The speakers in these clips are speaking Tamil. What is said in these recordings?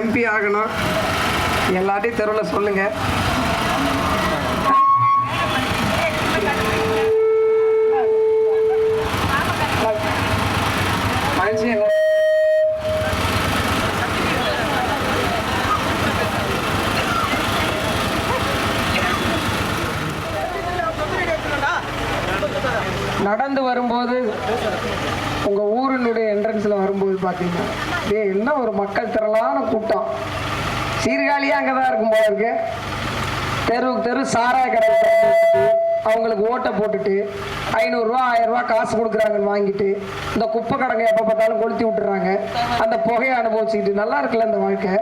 எம்பி ஆகணும். எல்லாத்தையும் தெருவில் சொல்லுங்க. நடந்து வரும்போது உங்கள் ஊரினுடைய என்ட்ரன்ஸில் வரும்போது பார்த்தீங்கன்னா ஏ என்ன ஒரு மக்கள் திரளான கூட்டம். சீர்காழியாக அங்கே தான் இருக்கும் போல இருக்கு. தெருவுக்கு தெரு சாராய கடை அவங்களுக்கு ஓட்டை போட்டுட்டு ஐநூறுரூவா ஆயிரரூவா காசு கொடுக்குறாங்கன்னு வாங்கிட்டு இந்த குப்பை கடங்க எப்போ பார்த்தாலும் கொளுத்தி விட்டுறாங்க. அந்த புகையை அனுபவிச்சுக்கிட்டு நல்லா இருக்குல்ல இந்த வாழ்க்கை?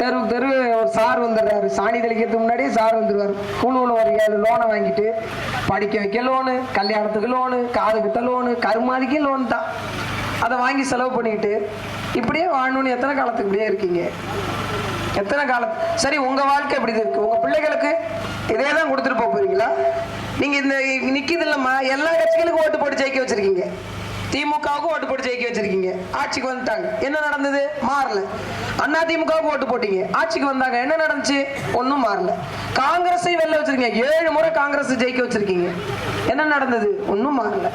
தெருவுக்கு தெரு ஒரு சார் வந்துடுறாரு. சாணி தெளிக்கிறதுக்கு முன்னாடியே சார் வந்துடுவார். குழுவில் ஒரு ஏழு லோனை வாங்கிட்டு படிக்க வைக்க லோனு கல்யாணத்துக்கு லோனு காது குத்த லோனு கருமாதிக்கு லோன் தான். அதை வாங்கி செலவு பண்ணிக்கிட்டு இப்படியே வாழணும்னு எத்தனை காலத்துக்கு இப்படியே இருக்கீங்க? எத்தனை காலத்து சரி உங்க வாழ்க்கை எப்படி இருக்கு. உங்க பிள்ளைகளுக்கு இதே தான் கொடுத்துட்டு போக போறீங்களா? நீங்க இந்த நிற்கிது இல்லம்மா. எல்லா கட்சிகளுக்கும் ஓட்டு போட்டு ஜெயிக்க வச்சிருக்கீங்க. திமுகவுக்கு ஓட்டு போட்டு ஜெயிக்க வச்சிருக்கீங்க. ஆட்சிக்கு வந்துட்டாங்க. என்ன நடந்தது? மாறல. அண்ணா திமுகவுக்கு ஓட்டு போட்டீங்க. ஆட்சிக்கு வந்தாங்க. என்ன நடந்துச்சு? ஒன்றும் மாறல. காங்கிரஸை வெளில வச்சிருக்கீங்க. ஏழு முறை காங்கிரஸ் ஜெயிக்க வச்சிருக்கீங்க. என்ன நடந்தது? ஒன்றும் மாறல.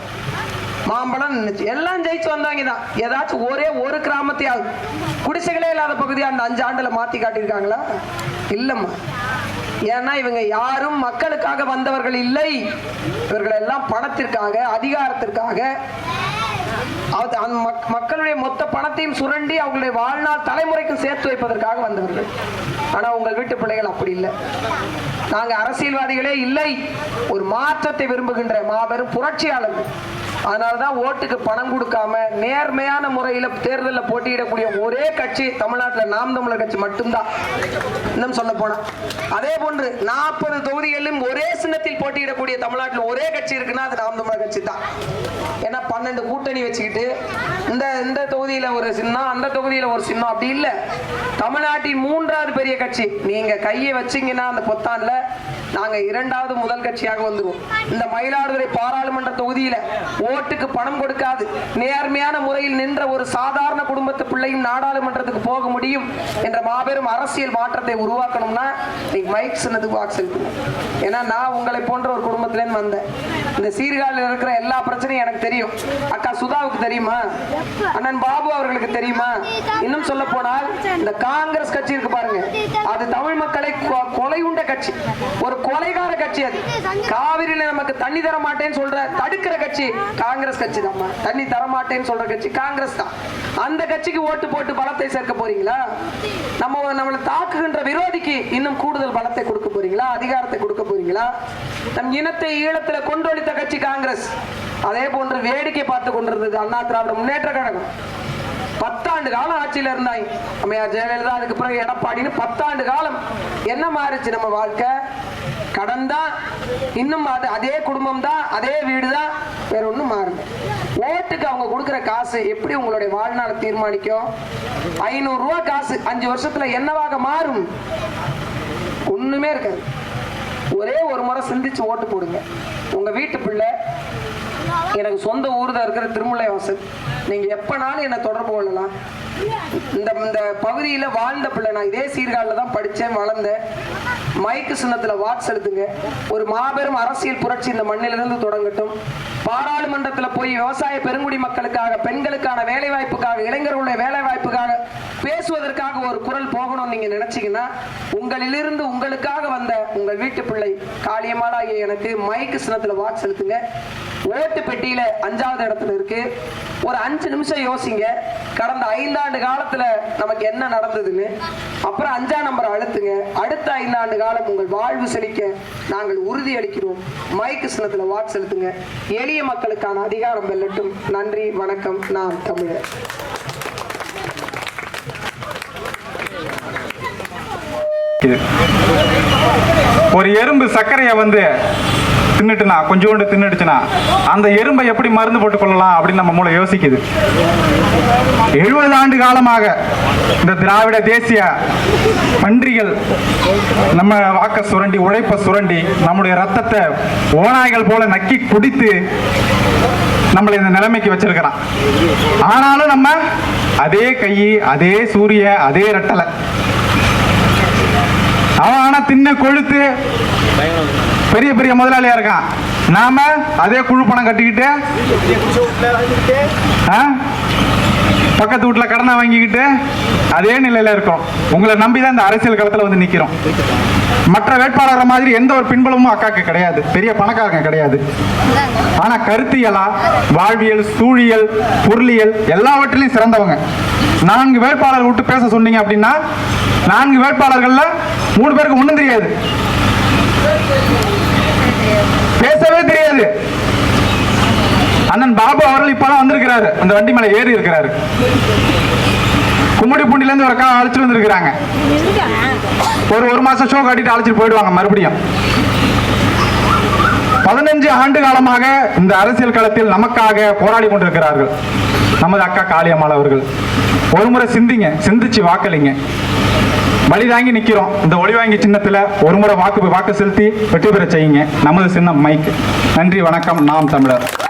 மாம்பழம் நின்னுச்சு. எல்லாம் ஜெயிச்சு வந்தாங்க தான் ஏதாச்சும் ஒரே ஒரு கிராமத்தையாவது. குடிசைகளே இல்லாத பகுதியாக அந்த அஞ்சு ஆண்டுல மாத்தி காட்டியிருக்காங்களா? இல்லம்மா. ஏன்னா இவங்க யாரும் மக்களுக்காக வந்தவர்கள் இல்லை. இவர்கள் எல்லாம் பணத்திற்காக அதிகாரத்திற்காக மக்களுடைய மொத்த பணத்தையும் சுரண்டி அவங்களுடைய வாழ்நாள் தலைமுறைக்கும் சேர்த்து வைப்பதற்காக வந்தவர்கள். ஆனா உங்கள் வீட்டு பிள்ளைகள் அப்படி இல்லை. நாங்க அரசியல்வாதிகளே இல்லை. ஒரு மாற்றத்தை விரும்புகின்ற மாபெரும் புரட்சியாளர்கள். அதனாலதான் ஓட்டுக்கு பணம் கொடுக்காம நேர்மையான முறையில் தேர்தலில் போட்டியிடக்கூடிய ஒரே கட்சி தமிழ்நாட்டில் நாம் தமிழர் கட்சி மட்டும்தான். இன்னும் சொல்ல போனா. அதே போன்று நாற்பது தொகுதிகளிலும் ஒரே சின்னத்தில் போட்டியிடக்கூடிய தமிழ்நாட்டில் ஒரே கட்சி இருக்குன்னா அது நாம் தமிழர் கட்சி தான். ஏன்னா பன்னெண்டு கூட்டணி வச்சுக்கிட்டு இந்த இந்த தொகுதியில ஒரு சின்னம் அந்த தொகுதியில ஒரு சின்னம் அப்படி இல்ல. தமிழ்நாட்டின் மூன்றாவது பெரிய கட்சி. நீங்க கையை வச்சீங்கன்னா அந்த பொத்தான்ல நாங்க இரண்டாவது முதல் கட்சியாக வந்துருவோம். இந்த மயிலாடுதுறை பாராளுமன்ற தொகுதியில ஓட்டுக்கு பணம் கொடுக்காது. நேர்மையான முறையில் நின்ற ஒரு சாதாரண குடும்பத்து பிள்ளையும் நாடாளுமன்றத்துக்கு போக முடியும் என்ற மாபெரும் அரசியல் மாற்றத்தை உருவாக்கணும்னா நீங்க மைக் சின்னது பாக்ஸ் ஏன்னா நான் உங்களை போன்ற ஒரு குடும்பத்திலேருந்து வந்தேன். இந்த சீர்காழியில் இருக்கிற எல்லா பிரச்சனையும் எனக்கு தெரியும். அக்கா சுதாவுக்கு தெரியுமா? அண்ணன் பாபு அவர்களுக்கு தெரியுமா? இன்னும் சொல்ல போனால் இந்த காங்கிரஸ் கட்சி இருக்கு பாருங்க. அது தமிழ் மக்களை கொலை உண்ட கட்சி. ஒரு கொலைகார கட்சி அது. காவிரியில நமக்கு தண்ணி தர மாட்டேன்னு சொல்ற தடுக்கிற கட்சி காங்கிரஸ் கட்சி தான் தண்ணி தர மாட்டேன்னு சொல்ற கட்சி காங்கிரஸ் தான். அந்த கட்சிக்கு ஓட்டு போட்டு பலத்தை சேர்க்க போறீங்களா? நம்ம நம்மளை தாக்குகின்ற விரோதிக்கு இன்னும் கூடுதல் பலத்தை கொடுக்க போறீங்களா? அதிகாரத்தை கொடுக்க போறீங்களா? நம் இனத்தை ஈழத்துல கொண்டொழித்த கட்சி காங்கிரஸ். அதே போன்று வேடிக்கை பார்த்து கொண்டிருந்தது அண்ணா திராவிட முன்னேற்ற கழகம். பத்தாண்டு காலம் ஆட்சியில இருந்தாய். அம்மையார் ஜெயலலிதா அதுக்கு பிறகு எடப்பாடின்னு பத்தாண்டு காலம் என்ன மாறுச்சு நம்ம வாழ்க்கை? கடன் தான் இன்னும் அது அதே குடும்பம் தான் அதே வீடு தான் வேற ஒன்றும் மாறுது ஓட்டுக்கு அவங்க கொடுக்குற காசு எப்படி உங்களுடைய வாழ்நாளை தீர்மானிக்கும்? ஐநூறு ரூபா காசு அஞ்சு வருஷத்துல என்னவாக மாறும்? ஒண்ணுமே இருக்காது. ஒரே ஒரு முறை சிந்திச்சு ஓட்டு போடுங்க. உங்க வீட்டு பிள்ளை எனக்கு சொந்த ஊர் தான் இருக்கிற திருமுல்லை வாசல். நீங்க எப்பனாலும் என்னை தொடர்பு கொள்ளலாம். இந்த இந்த பகுதியில் வாழ்ந்த பிள்ளை நான் இதே சீர்காழில் தான் படித்தேன் வளர்ந்தேன். மைக்கு சின்னத்தில் வாட் செலுத்துங்க. ஒரு மாபெரும் அரசியல் புரட்சி இந்த மண்ணிலிருந்து தொடங்கட்டும். பாராளுமன்றத்தில் போய் விவசாய பெருங்குடி மக்களுக்காக பெண்களுக்கான வேலை வாய்ப்புக்காக இளைஞர்களுடைய வேலை வாய்ப்புக்காக பேசுவதற்காக ஒரு குரல் போகணும்னு நீங்க நினைச்சீங்கன்னா உங்களிலிருந்து உங்களுக்காக வந்த உங்கள் வீட்டு பிள்ளை காளியம்மாளாகிய எனக்கு மைக்கு சின்னத்துல வாக்கு செலுத்துங்க ஓட்டு பெட்டியில அஞ்சாவது இடத்துல இருக்கு. ஒரு அஞ்சு நிமிஷம் யோசிங்க. கடந்த ஐந்தாண்டு காலத்துல நமக்கு என்ன நடந்ததுன்னு. அப்புறம் அஞ்சாம் நம்பர் அழுத்துங்க. அடுத்த ஐந்தாண்டு காலம் உங்கள் வாழ்வு செழிக்க நாங்கள் உறுதி அளிக்கிறோம். மைக்கு சின்னத்துல வாக்கு செலுத்துங்க எளிய மக்களுக்கான அதிகாரம் வெல்லட்டும். நன்றி வணக்கம். நான் தமிழர். இது ஒரு எறும்பு சர்க்கரையை வந்து தின்னுட்டுனா கொஞ்சோண்டு தின்னுடுச்சுன்னா அந்த எறும்பை எப்படி மருந்து போட்டுக் கொள்ளலாம் அப்படின்னு நம்ம மூளை யோசிக்குது. எழுபது ஆண்டு காலமாக இந்த திராவிட தேசிய பன்றிகள் நம்ம வாக்க சுரண்டி உழைப்ப சுரண்டி நம்முடைய ரத்தத்தை ஓநாய்கள் போல நக்கி குடித்து நம்மளை இந்த நிலைமைக்கு வச்சிருக்கிறான். ஆனாலும் நம்ம அதே கை அதே சூரிய அதே ரெட்டலை தின்ன கொழுத்து பெரிய பெரிய முதலாளியா இருக்கான் நாம அதே குழு பணம் கட்டிக்கிட்டு ஆ? பக்கத்து வீட்டுல கடனை வாங்கிக்கிட்டு அதே நிலையில இருக்கும். உங்களை நம்பி தான் இந்த அரசியல் களத்துல வந்து நிக்கிறோம். மற்ற வேட்பாளர் மாதிரி எந்த ஒரு பின்புலமும் அக்காக்கு கிடையாது. பெரிய பணக்காரங்க கிடையாது. ஆனா கருத்தியலா வாழ்வியல் சூழியல் பொருளியல் எல்லாவற்றிலையும் சிறந்தவங்க. நான்கு வேட்பாளர் விட்டு பேச சொன்னீங்க அப்படின்னா நான்கு வேட்பாளர்கள்ல மூணு பேருக்கு ஒண்ணும் தெரியாது. பேசவே தெரியாது. அண்ணன் பாபு அவர்கள் இப்பதான் வந்திருக்கிறாரு. அந்த வண்டி மேல ஏறி இருக்கிறாரு. கும்மிடி பூண்டில இருந்து ஒரு அக்கா அழைச்சிட்டு வந்திருக்கிறாங்க. ஒரு ஒரு மாசம் ஷோ காட்டிட்டு அழைச்சிட்டு போயிடுவாங்க மறுபடியும். பதினஞ்சு ஆண்டு காலமாக இந்த அரசியல் களத்தில் நமக்காக போராடி கொண்டிருக்கிறார்கள். நமது அக்கா காளியம்மாள் அவர்கள். ஒரு முறை சிந்திங்க சிந்திச்சு வாக்களிங்க. வழி தாங்கி நிக்கிறோம். இந்த ஒளி வாங்கி சின்னத்துல ஒரு முறை வாக்கு வாக்கு செலுத்தி வெற்றி பெற செய்யுங்க. நமது சின்னம் மைக். நன்றி வணக்கம். நாம் தமிழர்.